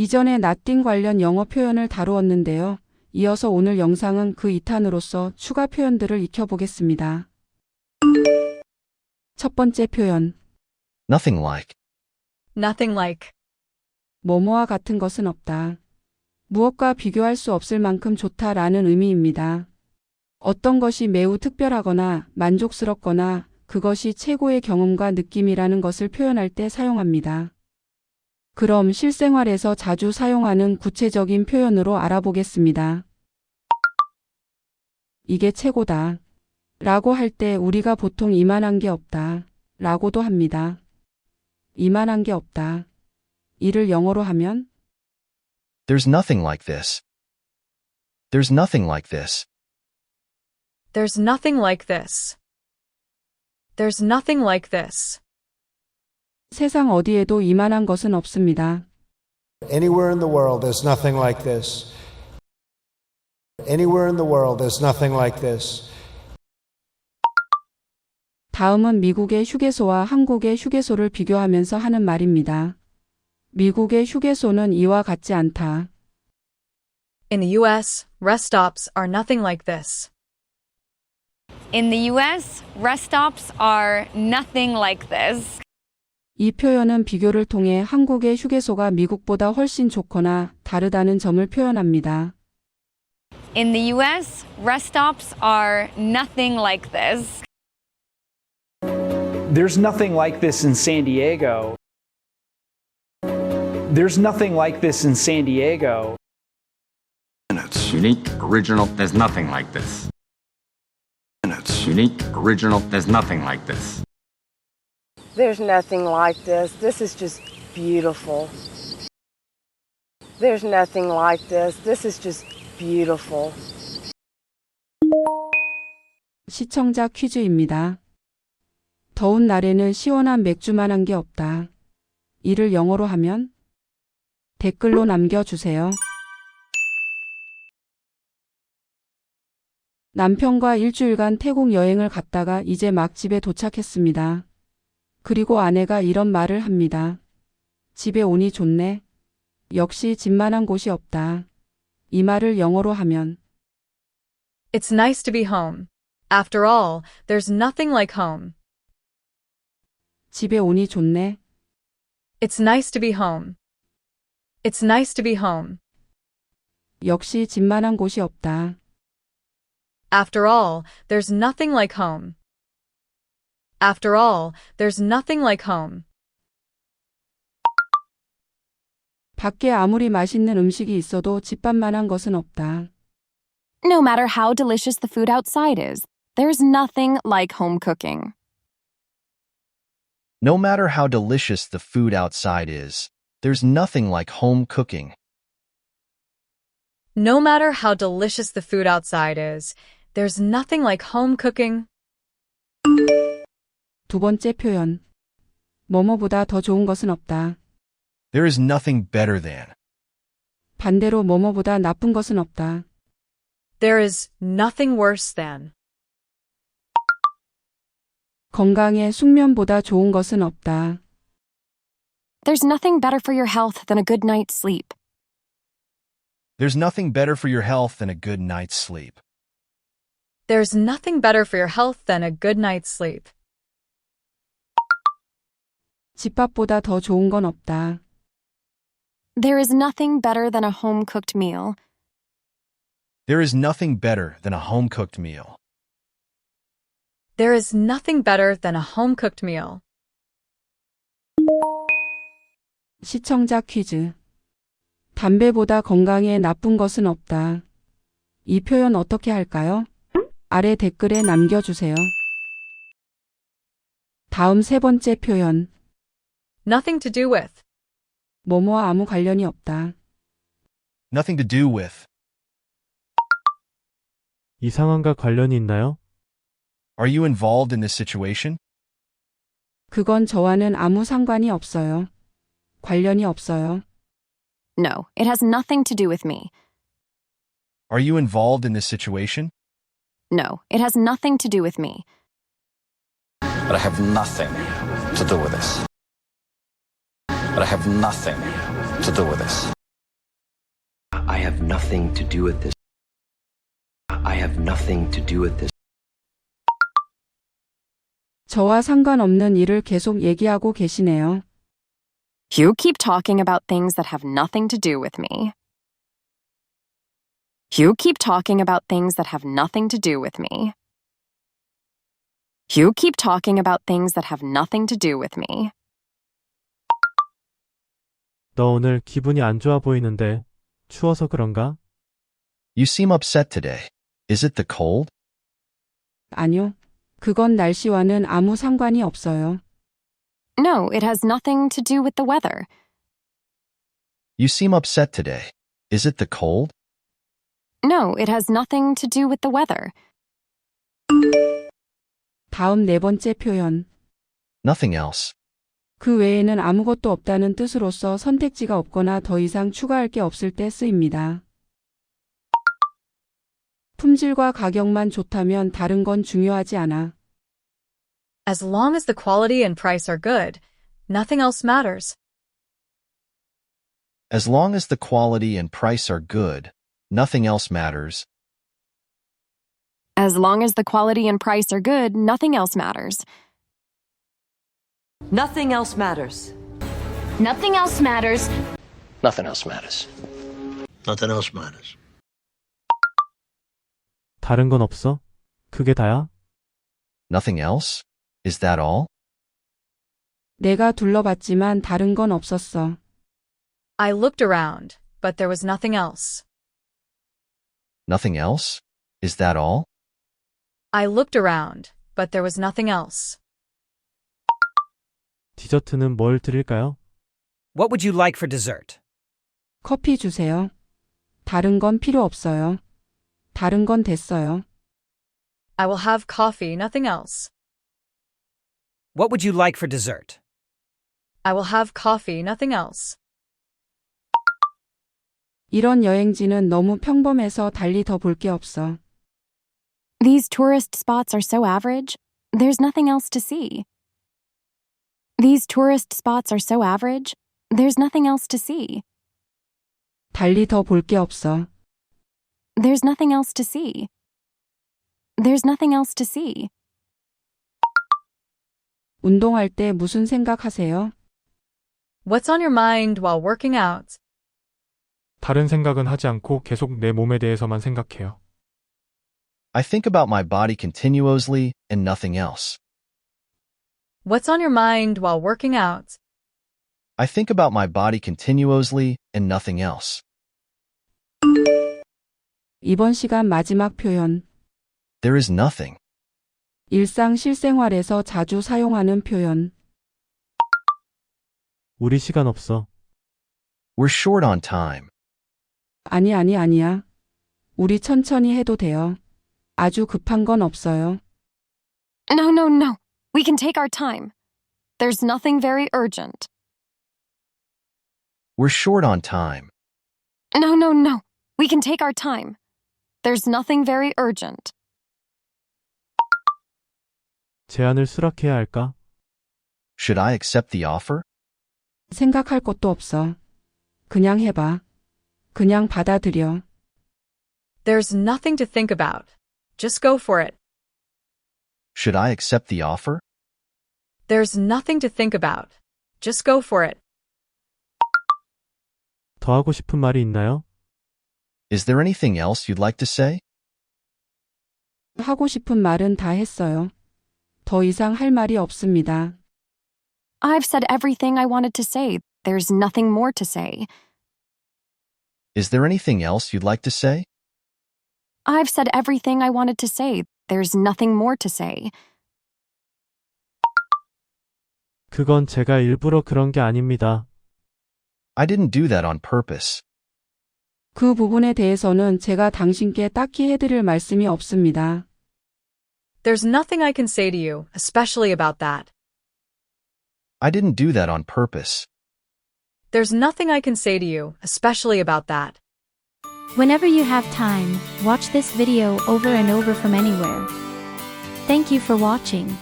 이전에 나띵 관련 영어 표현을 다루었는데요. 이어서 오늘 영상은 그 2탄으로서 추가 표현들을 익혀보겠습니다. 첫 번째 표현, Nothing like. Nothing like. 뭐뭐와 같은 것은 없다. 무엇과 비교할 수 없을 만큼 좋다라는 의미입니다. 어떤 것이 매우 특별하거나 만족스럽거나 그것이 최고의 경험과 느낌이라는 것을 표현할 때 사용합니다. 그럼 실생활에서 자주 사용하는 구체적인 표현으로 알아보겠습니다. 이게 최고다. 라고 할 때 우리가 보통 이만한 게 없다. 라고도 합니다. 이만한 게 없다. 이를 영어로 하면 There's nothing like this. There's nothing like this. There's nothing like this. There's nothing like this. 세상 어디에도 이만한 것은 없습니다. Anywhere in the world, there's nothing like this. Anywhere in the world, there's nothing like this. 다음은 미국의 휴게소와 한국의 휴게소를 비교하면서 하는 말입니다. 미국의 휴게소는 이와 같지 않다. In the US, rest stops are nothing like this. In the US, rest stops are nothing like this. 이 표현은 비교를 통해 한국의 휴게소가 미국보다 훨씬 좋거나 다르다는 점을 표현합니다. In the US, rest stops are nothing like this. There's nothing like this in San Diego. There's nothing like this in San Diego. It's unique, original, there's nothing like this. It's unique, original, there's nothing like this. There's nothing like this. This is just beautiful. There's nothing like this. This is just beautiful. 시청자 퀴즈입니다. 더운 날에는 시원한 맥주만 한 게 없다. 이를 영어로 하면 댓글로 남겨주세요. 남편과 일주일간 태국 여행을 갔다가 이제 막 집에 도착했습니다. 그리고 아내가 이런 말을 합니다. 집에 오니 좋네. 역시 집만한 곳이 없다. 이 말을 영어로 하면 It's nice to be home. After all, there's nothing like home. 집에 오니 좋네. It's nice to be home. It's nice to be home. 역시 집만한 곳이 없다. After all, there's nothing like home. After all, there's nothing like home. 밖에 아무리 맛있는 음식이 있어도 집밥만한 것은 없다. No matter how delicious the food outside is, there's nothing like home cooking. No matter how delicious the food outside is, there's nothing like home cooking. No matter how delicious the food outside is, there's nothing like home cooking. 두 번째 표현. 뭐뭐보다 더 좋은 것은 없다. There is nothing better than. 반대로 뭐뭐보다 나쁜 것은 없다. There is nothing worse than. 건강에 숙면보다 좋은 것은 없다. There's nothing better for your health than a good night's sleep. There's nothing better for your health than a good night's sleep. There's nothing better for your health than a good night's sleep. 집밥보다 더 좋은 건 없다. There is nothing better than a home cooked meal. There is nothing better than a home cooked meal. There is nothing better than a home cooked meal. 시청자 퀴즈. 담배보다 건강에 나쁜 것은 없다. 이 표현 어떻게 할까요? 아래 댓글에 남겨주세요. 다음 세 번째 표현. Nothing to do with. 뭐뭐와 아무 관련이 없다. Nothing to do with. 이 상황과 관련이 있나요? Are you involved in this situation? 그건 저와는 아무 상관이 없어요. 관련이 없어요. No, it has nothing to do with me. Are you involved in this situation? No, it has nothing to do with me. But I have nothing to do with this. But I have nothing to do with this. I have nothing to do with this. I have nothing to do with this. 저와 상관없는 일을 계속 얘기하고 계시네요. You keep talking about things that have nothing to do with me. You keep talking about things that have nothing to do with me. You keep talking about things that have nothing to do with me. 너 오늘 기분이 안 좋아 보이는데 추워서 그런가? You seem upset today. Is it the cold? 아니요. 그건 날씨와는 아무 상관이 없어요. No, it has nothing to do with the weather. You seem upset today. Is it the cold? No, it has nothing to do with the weather. 다음 네 번째 표현. Nothing else. 그 외에는 아무것도 없다는 뜻으로서 선택지가 없거나 더 이상 추가할 게 없을 때 쓰입니다. 품질과 가격만 좋다면 다른 건 중요하지 않아. As long as the quality and price are good, nothing else matters. As long as the quality and price are good, nothing else matters. As long as the quality and price are good, nothing else matters. Nothing else matters. Nothing else matters. Nothing else matters. Nothing else matters. 다른 건 없어? 그게 다야? Nothing else? Is that all? 내가 둘러봤지만 다른 건 없었어. I looked around, but there was nothing else. Nothing else? Is that all? I looked around, but there was nothing else. 디저트는 뭘 드릴까요? What would you like for dessert? 커피 주세요. 다른 건 필요 없어요. 다른 건 됐어요. I will have coffee, nothing else. What would you like for dessert? I will have coffee, nothing else. 이런 여행지는 너무 평범해서 달리 더 볼 게 없어. These tourist spots are so average, there's nothing else to see. These tourist spots are so average, there's nothing else to see. 달리 더 볼 게 없어. There's nothing else to see. There's nothing else to see. 운동할 때 무슨 생각하세요? What's on your mind while working out? 다른 생각은 하지 않고 계속 내 몸에 대해서만 생각해요. I think about my body continuously and nothing else. What's on your mind while working out? I think about my body continuously and nothing else. 이번 시간 마지막 표현. There is nothing. 일상 실생활에서 자주 사용하는 표현. 우리 시간 없어. We're short on time. 아니, 아니, 아니야. 우리 천천히 해도 돼요. 아주 급한 건 없어요. No, no, no. We can take our time. There's nothing very urgent. We're short on time. No, no, no. We can take our time. There's nothing very urgent. 제안을 수락해야 할까? Should I accept the offer? 생각할 것도 없어. 그냥 해봐. 그냥 받아들여. There's nothing to think about. Just go for it. Should I accept the offer? There's nothing to think about. Just go for it. 더 하고 싶은 말이 있나요? Is there anything else you'd like to say? 하고 싶은 말은 다 했어요. 더 이상 할 말이 없습니다. I've said everything I wanted to say. There's nothing more to say. Is there anything else you'd like to say? I've said everything I wanted to say. There's nothing more to say. 그건 제가 일부러 그런 게 아닙니다. I didn't do that on purpose. 그 부분에 대해서는 제가 당신께 딱히 해드릴 말씀이 없습니다. There's nothing I can say to you, especially about that. I didn't do that on purpose. There's nothing I can say to you, especially about that. Whenever you have time, watch this video over and over from anywhere. Thank you for watching.